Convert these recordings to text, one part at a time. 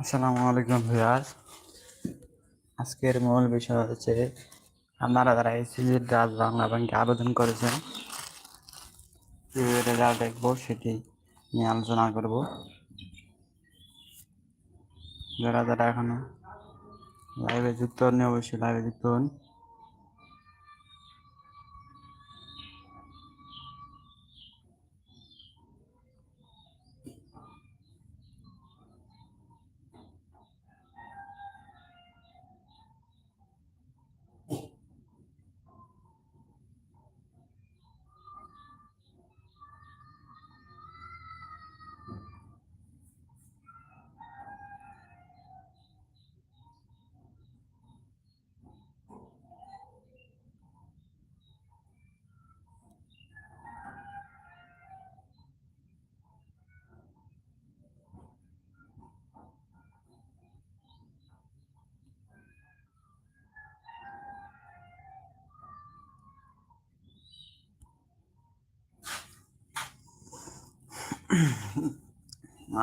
আসসালামু আলাইকুম ভিউয়ার্স। আজকের মূল বিষয় হচ্ছে আপনারা যারা এসএসসি রাজ বাংলা ব্যাংকে আবেদন করেছেন রেজাল্ট দেখব, সেটি নিয়ে আলোচনা করব। যারা যারা এখনও লাইভে যুক্ত হন অবশ্যই লাইভে যুক্ত হন।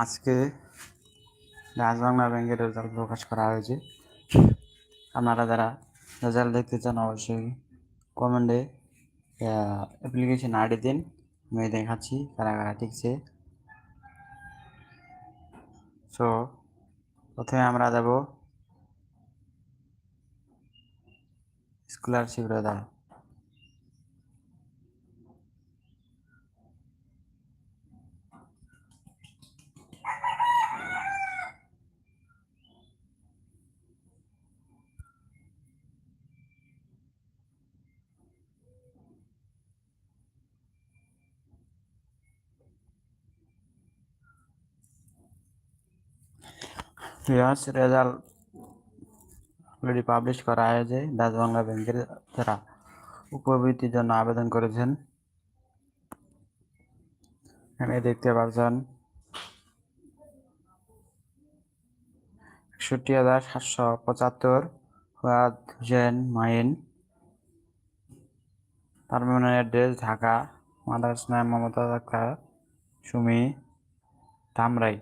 আজকে রাজ বাংলা ব্যাংকের রেজাল্ট প্রকাশ করা হয়েছে। আপনারা যারা রেজাল্ট দেখতে চান অবশ্যই কমেন্টে অ্যাপ্লিকেশন আইডি দিন। আমি দেখাচ্ছি কারা কারা ঠিকছে সো প্রথমে আমরা যাব scholarship result years result already publish করা হয়েছে ডাচ বাংলা ব্যাংকের যারা উপবৃত্তির জন্য আবেদন করেছেন। এখানে দেখতে পাচ্ছেন, একষট্টি হাজার সাতশো পঁচাত্তর Fuad Hossain Main. Permanent address Dhaka, mother's নাম মমতা আক্তার সুমি ধামরাই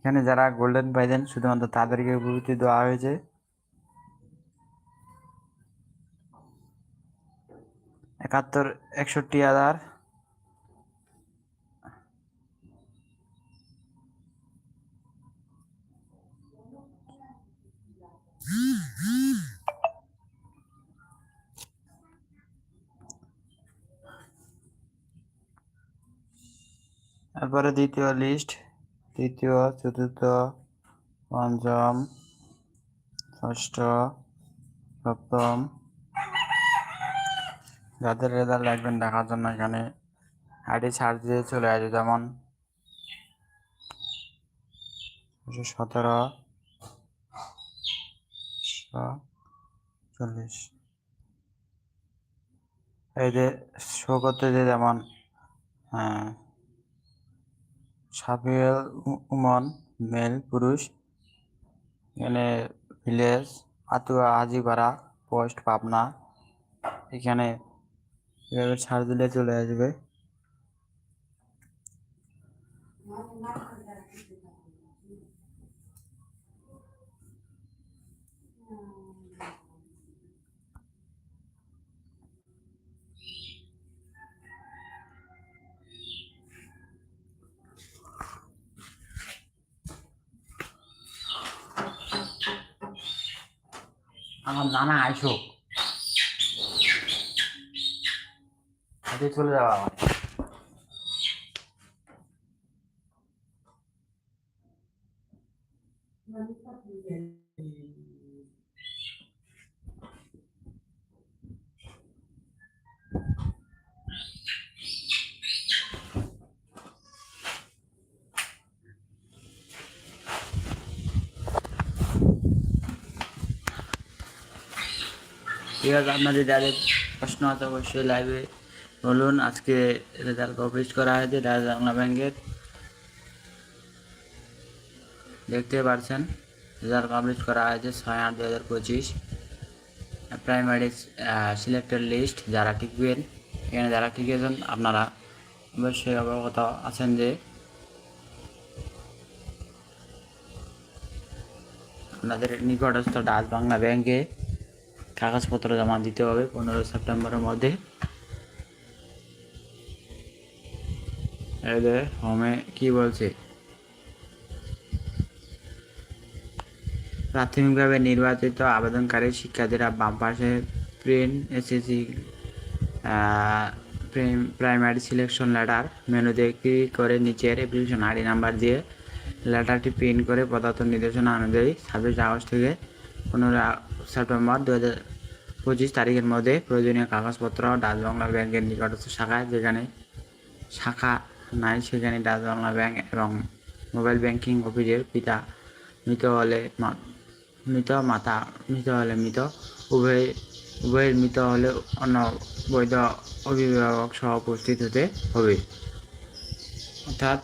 এখানে যারা গোল্ডেন পাইছেন শুধুমাত্র তাদেরকে উপবৃত্তি দেওয়া হয়েছে। একাত্তর, একষট্টি হাজার। তারপরে দ্বিতীয় লিস্ট তৃতীয় চতুর্থ, পঞ্চম, ষষ্ঠ, সপ্তম। যাদের রেজাল্ট লাগবেন দেখার জন্য এখানে আইডি ছাড় দিয়ে চলে আসবে, যেমন সতেরো চল্লিশ। এই যে শো করতে যে যেমন হ্যাঁ। সাফিউল উমন মেল পুরুষ, এখানে ভিলেজ, আতুয়া হাজিপাড়া পোস্ট, পাবনা। এখানে এভাবে ছাড় দিলে চলে আসবে। আমার নানা আইসো হাতে চলে যাওয়া আমার আছে আপনাদের যাদের প্রশ্ন আছে অবশ্যই লাইভে বলুন। আজকে রেজাল্ট পাবলিশ করা হয়েছে রাজ বাংলা ব্যাংকের। দেখতে পারছেন রেজাল্ট পাবলিশ করা হয়েছে ছয় আট দু হাজার পঁচিশ। প্রাইমারি সিলেক্টেড লিস্ট যারা টিকবেন, এখানে যারা টিকেছেন, আপনারা অবশ্যই অবগত আছেন যে আপনাদের নিকটস্থ ডাচ বাংলা ব্যাংকে কাগজপত্র জমা দিতে হবে পনেরো সেপ্টেম্বরের মধ্যে। হোমে কি বলছে? প্রাথমিকভাবে নির্বাচিত আবেদনকারী শিক্ষার্থীরা বাম পাশে print SSC primary selection letter মেনুতে ক্লিক করে নিচের অ্যাপ্লিকেশন আইডি নাম্বার দিয়ে লেটারটি প্রিন্ট করে পদার্থ নির্দেশনা অনুযায়ী ছাব্বিশ আগস্ট থেকে পনেরো সেপ্টেম্বর দু হাজার পঁচিশ তারিখের মধ্যে প্রয়োজনীয় কাগজপত্র ডাচ বাংলা ব্যাংকের নিকটস্থ শাখায় যেখানে শাখা নাই, সেখানে ডাচ বাংলা ব্যাংক এবং মোবাইল ব্যাংকিং অফিসের পিতা মৃত হলে মৃত মাতা মৃত হলে মৃত, উভয় উভয়ের মৃত হলে অন্য বৈধ অভিভাবক সহ উপস্থিত হতে হবে। অর্থাৎ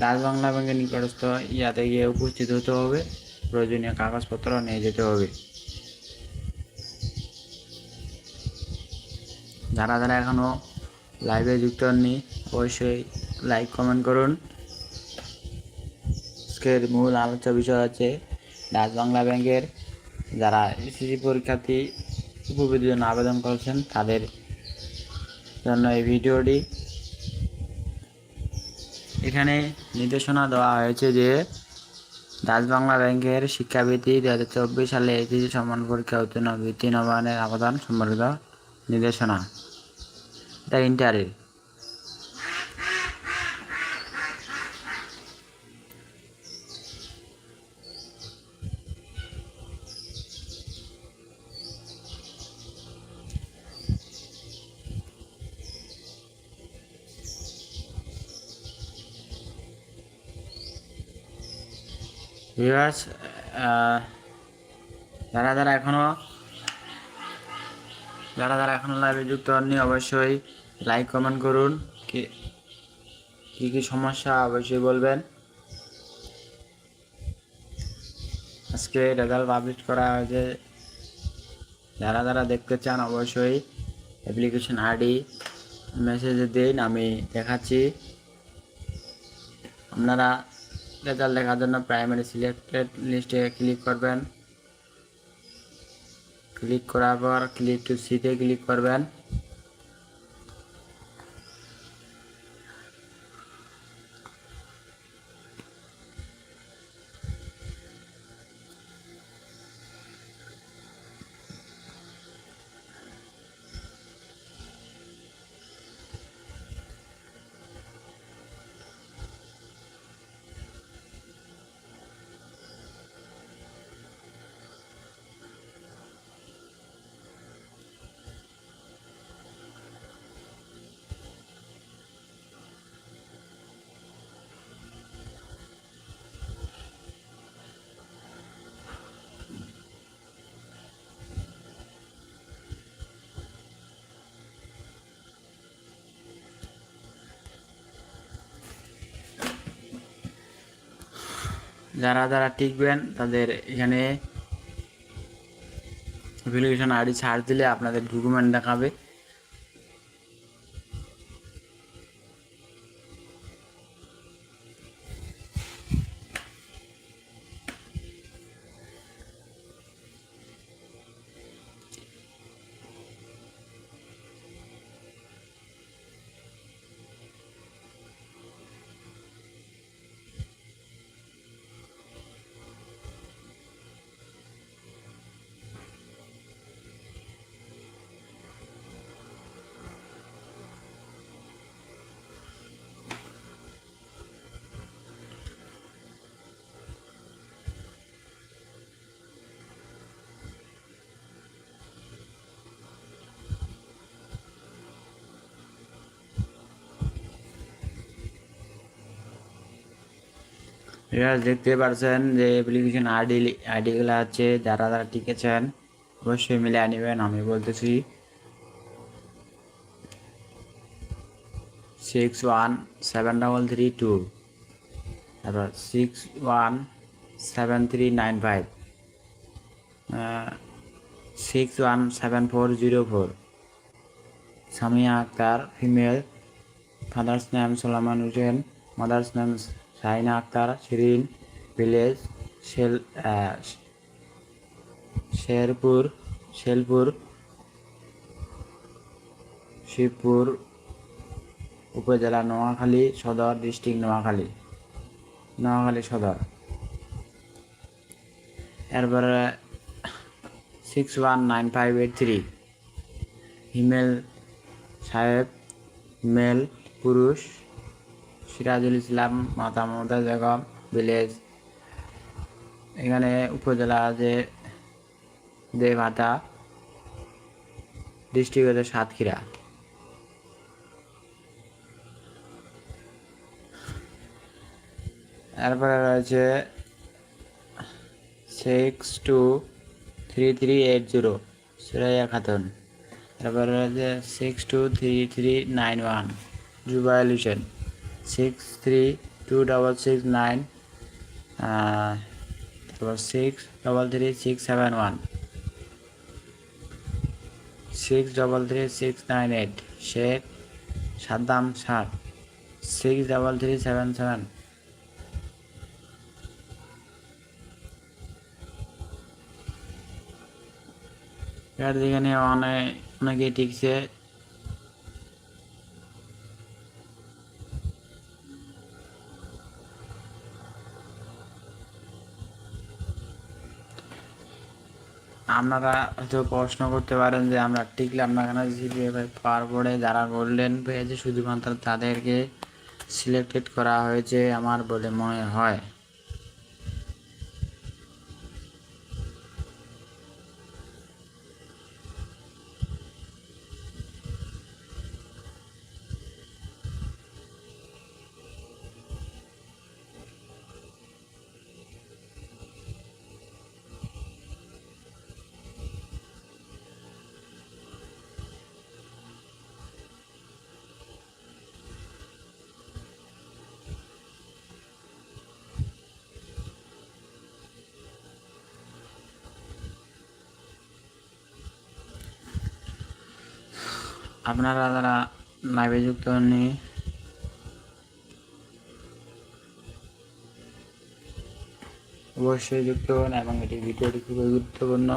ডাচ বাংলা ব্যাংকের নিকটস্থ ইয়াতে গিয়ে উপস্থিত হতে হবে, প্রয়োজনীয় কাগজপত্র নিয়ে যেতে হবে। যারা যারা এখনও লাইভে যুক্ত হননি, অবশ্যই লাইক কমেন্ট করুন। আজকের মূল আলোচ্য বিষয় হচ্ছে ডাচ বাংলা ব্যাংকের যারা এসএসসি পরীক্ষার্থী উপবৃত্তির জন্য আবেদন করেছেন, তাদের জন্য এই ভিডিওটি। এখানে নির্দেশনা দেওয়া হয়েছে যে ডাচ বাংলা ব্যাংকের শিক্ষাবৃত্তি দু হাজার চব্বিশ সালে এসএসসি সম্মান পরীক্ষা উত্তীর্ণ বৃত্তি নবায়নের আবেদন সম্পর্কিত। নির্দেশনা। এটা ইন্টারের। ভিউয়ার্স যারা যারা এখনও যারা যারা এখনও লাইভে যুক্ত হননি, অবশ্যই লাইক কমেন্ট করুন। কি, কী সমস্যা, অবশ্যই বলবেন। আজকে রেজাল্ট পাবলিশ করা হয়েছে। যারা যারা দেখতে চান, অবশ্যই অ্যাপ্লিকেশন আইডি মেসেজে দিন, আমি দেখাচ্ছি। আপনারা রেজাল্ট দেখার জন্য প্রাইমারি সিলেক্টেড লিস্টে ক্লিক করবেন। ক্লিক করার পর ক্লিক টু সিতে ক্লিক করবেন। যারা যারা টিকবেন তাদের এখানে অ্যাপ্লিকেশন আইডি ছাড় দিলে আপনাদের ডকুমেন্ট দেখাবে। এবার দেখতে পারছেন যে অ্যাপ্লিকেশন আইডি আইডিগুলো আছে, যারা যারা টিকেছেন, অবশ্যই মিলে নেবেন আমি বলতেছি। Six one seven double three two তারপর six one seven three nine five six one seven four zero four Samia Akter female father's name Solaman Hossain mother's name Shahina Akter Shirin village Shel Sherpur, Shelpur, Shibpur উপজেলা Noakhali Sadar district Noakhali Noakhali Sadar. এরপরে six one nine five eight three Himel Saheb male পুরুষ সিরাজুল ইসলাম, মাতা Mamata Begum, village. এখানে উপজেলা যে দেভাতা district হচ্ছে সাতক্ষীরা। তারপরে রয়েছে six two three three eight zero Suraiya Khatun. তারপরে রয়েছে six two three three nine one Jubail six three two double six nine তারপর six double three six seven one six double three six nine eight Sheikh Saddam ষাট six double three seven seven এর এখানে অনেক অনেকেই টিকছে। আপনারা হয়তো প্রশ্ন করতে পারেন যে আমরা টিকলাম না কেন জিপিএ পাওয়ার বোর্ডে যারা গোল্ডেন পেয়েছে শুধুমাত্র তাদেরকে সিলেক্টেড করা হয়েছে আমার বলে মনে হয়। আপনারা যারা লাইভে যুক্ত হননি অবশ্যই যুক্ত হন এবং এটি ভিডিওটি খুবই গুরুত্বপূর্ণ।